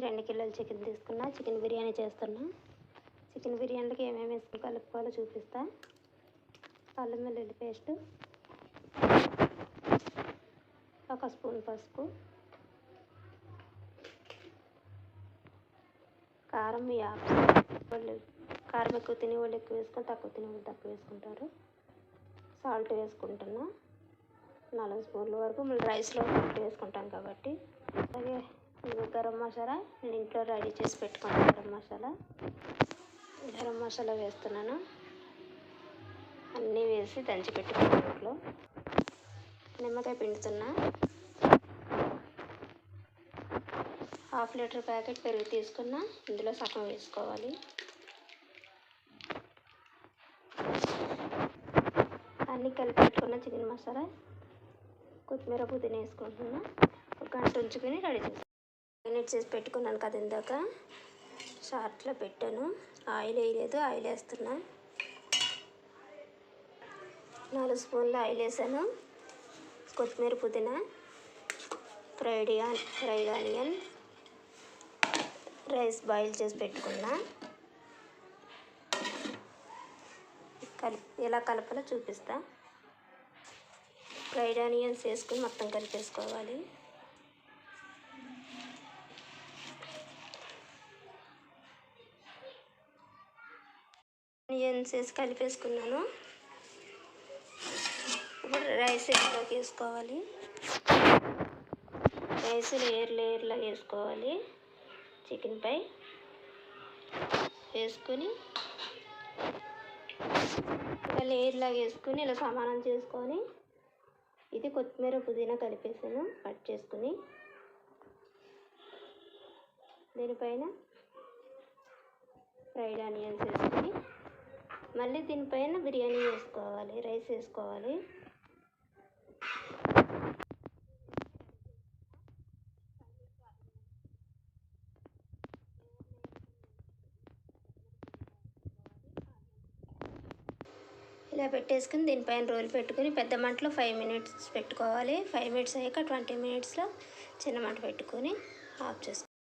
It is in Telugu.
రెండు కిలోల చికెన్ తీసుకున్నా చికెన్ బిర్యానీ చేస్తున్నా. చికెన్ బిర్యానీకి ఏమేమి వేసుకుని కలుపుకోవాలో చూపిస్తా. అల్లం వెల్లుల్లి పేస్ట్ ఒక స్పూన్ పసుపు కారం యాప్స్ వాళ్ళు కారం ఎక్కువ తినే వాళ్ళు ఎక్కువ వేసుకొని తక్కువ తినే వాళ్ళు తక్కువ వేసుకుంటారు. సాల్ట్ వేసుకుంటున్నా. నాలుగు స్పూన్ల వరకు. మళ్ళీ రైస్లో వేసుకుంటాం కాబట్టి. అలాగే గరం మసాలా నేను ఇంట్లో రెడీ చేసి పెట్టుకున్నాను గరం మసాలా. గరం మసాలా వేస్తున్నాను. అన్నీ వేసి దంచి పెట్టుకున్నాను ఇంట్లో. నిమ్మకాయ పిండుతున్నా. హాఫ్ లీటర్ ప్యాకెట్ పెరుగు తీసుకున్నా. ఇందులో సగం వేసుకోవాలి. అన్నీ కలిపి పెట్టుకున్న చికెన్ మసాలా. కొత్తిమీర పుదీనా వేసుకుంటున్నా. ఒక గంట ఉంచుకొని రెడీ చేస్తాను మ్యారినేట్ చేసి పెట్టుకున్నాను కదా ఇందాక. షార్ట్లో పెట్టాను. ఆయిల్ వేయలేదు ఆయిల్ వేస్తున్నా. నాలుగు స్పూన్లు ఆయిల్ వేసాను. కొత్తిమీర పుదీనా fried fried onion rice boil చేసి పెట్టుకున్నా. కలిపి ఎలా కలపాలో చూపిస్తా. ఫ్రైడ్ ఆనియన్స్ వేసుకుని మొత్తం కలిపేసుకోవాలి. ఆనియన్స్ వేసి కలిపేసుకున్నాను. ఇప్పుడు రైస్ ఇంట్లోకి వేసుకోవాలి. రైస్ లేయర్ లేయర్లా వేసుకోవాలి. చికెన్పై వేసుకొని ఇలా లేయర్లాగా వేసుకొని ఇలా సమానం చేసుకొని ఇది కొత్తిమీర పుదీనా కలిపేసాను కట్ చేసుకుని. దీనిపైన ఫ్రైడ్ ఆనియన్స్ వేసుకొని మళ్ళీ దీనిపైన బిర్యానీ వేసుకోవాలి రైస్ వేసుకోవాలి ఇలా పెట్టేసుకుని దీనిపైన రోల్ పెట్టుకుని పెద్ద మంటలో ఫైవ్ మినిట్స్ పెట్టుకోవాలి. ఫైవ్ మినిట్స్ అయ్యాక ట్వంటీ మినిట్స్లో చిన్న మంట పెట్టుకొని ఆఫ్ చేసుకోవాలి